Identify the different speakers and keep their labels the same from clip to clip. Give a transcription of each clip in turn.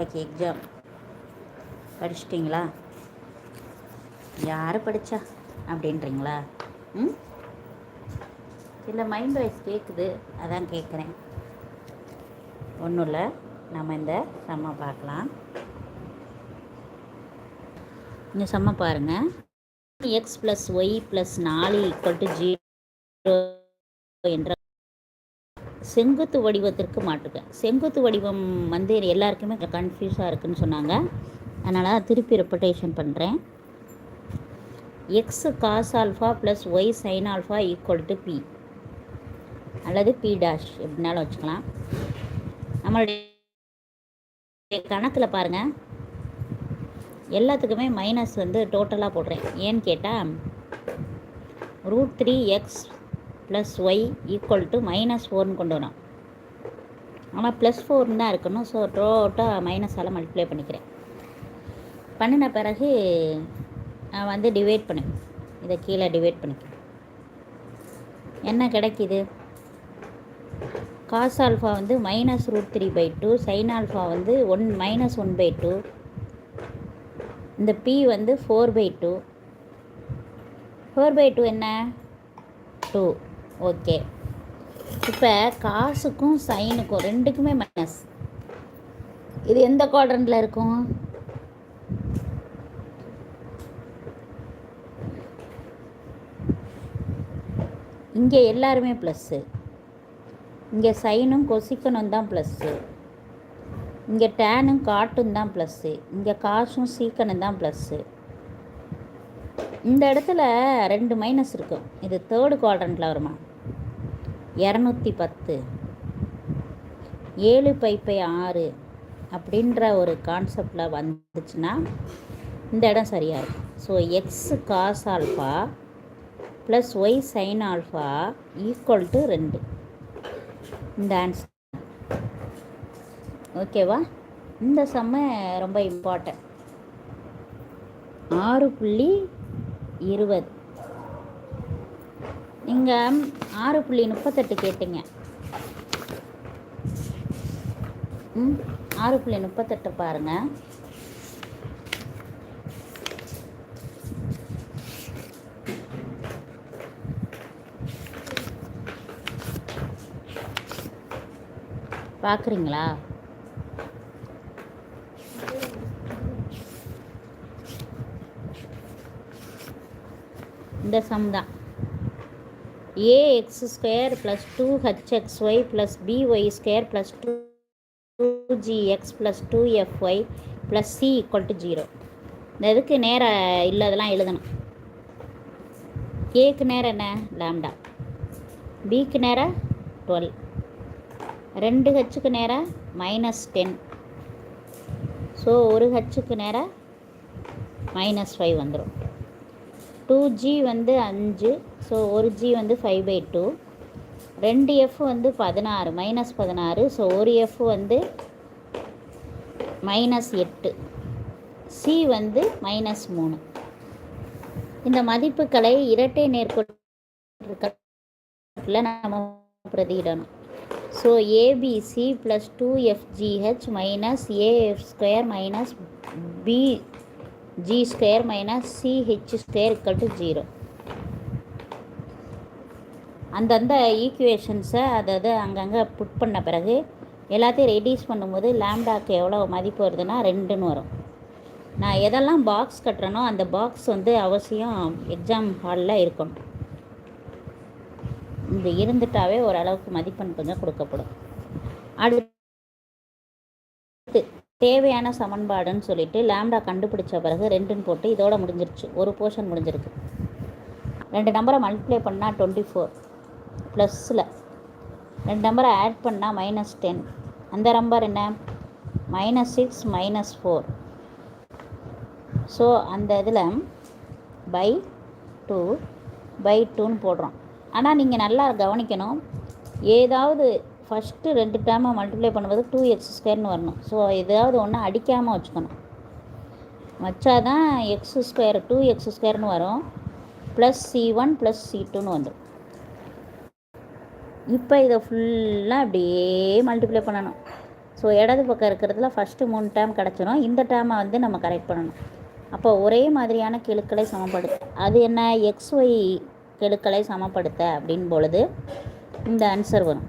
Speaker 1: இன்னைக்கு எக்ஸாம் படிச்சிட்டிங்களா? யார் படித்தா அப்படின்றீங்களா? ம்? இல்லை மைண்ட் வாய்ஸ் கேட்குது அதான் கேட்குறேன் ஒன்றும் இல்லை. நம்ம இந்த செம்ம பார்க்கலாம். இந்த செம்ம பாருங்கள் எக்ஸ் ப்ளஸ் ஒய் ப்ளஸ் நாலு ஈக்குவல் டு ஜீரோ என்ற செங்குத்து வடிவத்திற்கு மாற்றுக. செங்குத்து வடிவம் வந்து எல்லாருக்குமே கன்ஃபியூஸாக இருக்குன்னு சொன்னாங்க. அதனால் திருப்பி ரெப்படேஷன் பண்ணுறேன் X cos alpha plus Y sin alpha equal to P அல்லது பி டேஷ் எப்படினாலும் வச்சுக்கலாம். நம்மளுடைய கணக்கில் பாருங்கள் எல்லாத்துக்குமே மைனஸ் வந்து டோட்டலாக போடுறேன். ஏன்னு கேட்டால் root three X plus Y equal to minus ஃபோர்னு கொண்டு வரோம் ஆனால் ப்ளஸ் ஃபோர்னு தான் இருக்கணும். ஸோ டோட்டாக மைனஸால் மல்டிப்ளை பண்ணிக்கிறேன். பண்ணின பிறகு நான் வந்து டிவைட் பண்ணேன் இதை கீழே டிவைட் பண்ணிக்கிறேன் என்ன கிடைக்கிது? காஸ் ஆல்ஃபா வந்து minus root three by two sin alpha வந்து one minus one by two இந்த பி வந்து four by two four by two என்ன? Two okay. இப்போ காசுக்கும் சைனுக்கும் ரெண்டுக்குமே மைனஸ் இது எந்த குவாட்ரண்டில் இருக்கும்? இங்கே எல்லாருமே ப்ளஸ்ஸு இங்கே சைனும் கொசிக்கனும் தான் ப்ளஸ்ஸு இங்கே டேனும் காட்டும் தான் ப்ளஸ்ஸு இங்கே காசும் சீக்கனும் தான் ப்ளஸ்ஸு இந்த இடத்துல ரெண்டு மைனஸ் இருக்கும் இது தேர்டு குவாட்ரண்ட்டில் வருமா? இரநூத்தி பத்து. ஏழு பைப்பை ஆறு அப்படின்ற ஒரு கான்செப்டில் வந்துச்சுன்னா இந்த இடம் சரியாக இருக்கும். So X cos alpha plus Y sin alpha equal to ரெண்டு. இந்த ஆன்சர் ஓகேவா இந்த செம்ம ரொம்ப இம்பார்ட்டன்ட் ஆறு புள்ளி இருபது. நீங்கள் ஆறு புள்ளி முப்பத்தெட்டு கேட்டீங்க. ம் ஆறு புள்ளி முப்பத்தெட்டு பாருங்கள் பார்க்குறீங்களா இந்த சம் தான். A X square plus two H X Y plus B Y square plus two two G X plus two F Y plus C equal to zero இந்த இதுக்கு நேரம் இல்லாதெல்லாம் எழுதணும். ஏக்கு நேரம் என்ன? லேம்டா. பிக்கு நேரம் டுவெல் ரெண்டு ஹச்சுக்கு நேரம் மைனஸ் டென் ஸோ ஒரு ஹச்சுக்கு நேரம் மைனஸ் ஃபைவ் வந்துடும் டூ ஜி வந்து அஞ்சு. ஸோ ஒரு ஜி வந்து ஃபைவ் பை டூ ரெண்டு எஃப் வந்து பதினாறு மைனஸ் பதினாறு. ஸோ ஒரு எஃப் வந்து மைனஸ் எட்டு. சி வந்து மைனஸ் மூணு. இந்த மதிப்புகளை இரட்டை நேர்கோட்டில் நம்ம பிரதியிடணும். So ABC plus two FGH minus AF square minus B G square minus CH square equal to zero அந்தந்த ஈக்குவேஷன்ஸை அதாவது அங்கங்கே புட் பண்ண பிறகு எல்லாத்தையும் ரெடியூஸ் பண்ணும்போது லேம்டாக்கு எவ்வளோ மதிப்பு வருதுன்னா ரெண்டுன்னு வரும். நான் எதெல்லாம் பாக்ஸ் கட்டுறேனோ அந்த பாக்ஸ் வந்து அவசியம் எக்ஸாம் ஹாலில் இருக்கணும். இந்த இருந்துட்டாவே ஓரளவுக்கு மதிப்பெண் கொஞ்சம் கொடுக்கப்படும். அடுத்து தேவையான சமன்பாடுன்னு சொல்லிட்டு லேம்டா கண்டுபிடிச்ச பிறகு ரெண்டுன்னு போட்டு இதோட முடிஞ்சிருச்சு. ஒரு போர்ஷன் முடிஞ்சிருக்கு. ரெண்டு நம்பரை மல்டிப்ளை பண்ணால் டுவெண்ட்டி ஃபோர் ப்ளஸில் ரெண்டு நம்பரை ஆட் பண்ணால் மைனஸ் டென் அந்த நம்பர் என்ன? Minus six minus four so அந்த இதில் பை டூ பை டூன்னு போடுறோம். ஆனால் நீங்கள் நல்லா கவனிக்கணும். ஏதாவது ஃபஸ்ட்டு ரெண்டு டேர்மை மல்டிப்ளை பண்ணும்போது டூ எக்ஸ் ஸ்கொயர்னு வரணும். ஸோ ஏதாவது ஒன்று அடிக்காமல் வச்சுக்கணும். வச்சாதான் எக்ஸ் ஸ்கொயர் டூ எக்ஸ் ஸ்கொயர்னு வரும். Plus C one plus C டூன்னு வந்துடும். இப்போ இதை ஃபுல்லாக அப்படியே மல்டிப்ளை பண்ணணும். ஸோ இடது பக்கம் இருக்கிறதுல ஃபஸ்ட்டு மூணு டேம் கிடச்சிரும். இந்த டேமை வந்து நம்ம கரெக்ட் பண்ணணும். அப்போ ஒரே மாதிரியான கெழுக்களை சமப்படுத்த அது என்ன எக்ஸ் ஒய் கெழுக்களை சமப்படுத்த அப்படின் பொழுது இந்த ஆன்சர் வரும்.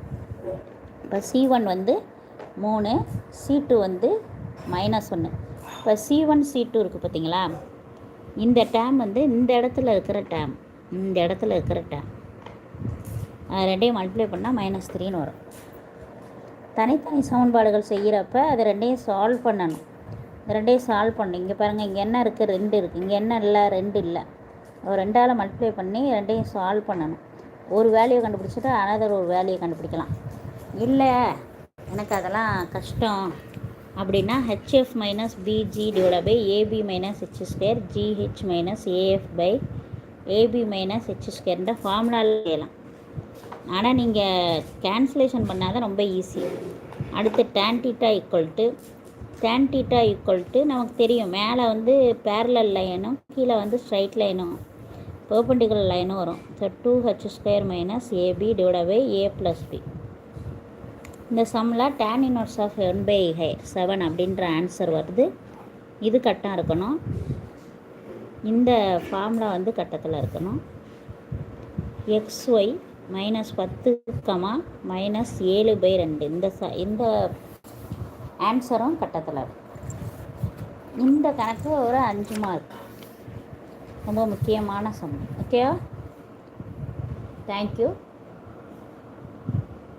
Speaker 1: இப்போ சி ஒன் வந்து மூணு சி டூ வந்து மைனஸ் ஒன்று இப்போ சி ஒன் சி டூ இருக்குது பார்த்தீங்களா? இந்த டேம் வந்து இந்த இடத்துல இருக்கிற டேம் இந்த இடத்துல இருக்கிற டேம் ரெண்டையும் மல்டிப்ளை பண்ணால் மைனஸ் த்ரீன்னு வரும். தனித்தனி சமன்பாடுகள் செய்கிறப்ப அதை ரெண்டையும் சால்வ் பண்ணணும். இந்த ரெண்டையும் சால்வ் பண்ணணும் இங்கே பாருங்கள் இங்கே என்ன இருக்குது ரெண்டு இருக்குது இங்கே என்ன இல்லை? ரெண்டு இல்லை. ஒரு ரெண்டால் மல்டிப்ளை பண்ணி ரெண்டையும் சால்வ் பண்ணணும். ஒரு வேல்யூ கண்டுபிடிச்சிட்டு அனதர் ஒரு வேல்யூ கண்டுபிடிக்கலாம். இல்லை எனக்கு அதெல்லாம் கஷ்டம். அப்படின்னா HF minus BG divide by AB minus H square GH minus AF by AB minus H ஸ்கொயர்ன்ற ஃபார்முலாவில் செய்யலாம் ஆனால் நீங்கள் கேன்சலேஷன் பண்ணால் தான் ரொம்ப ஈஸி அடுத்து tan theta equal to tan theta equal to நமக்கு தெரியும். மேலே வந்து பேரலல் லைனும் கீழே வந்து ஸ்ட்ரைட் லைனும் பர்பண்டிகுலர் லைனும் வரும். So two H square minus AB divide by A plus B இந்த சம்மில் tan inverse of one by high seven அப்படின்ற ஆன்சர் வருது. இது கட்டம் இருக்கணும். இந்த ஃபார்முலா வந்து கட்டத்தில் இருக்கணும். எக்ஸ் ஒய் மைனஸ் பத்து கமா மைனஸ் ஏழு பை ரெண்டு. இந்த ச இந்த ஆன்சரும் கட்டத்தில் இந்த கணக்கு ஒரு அஞ்சு மார்க் ரொம்ப முக்கியமான சம். ஓகேவா தேங்க்யூ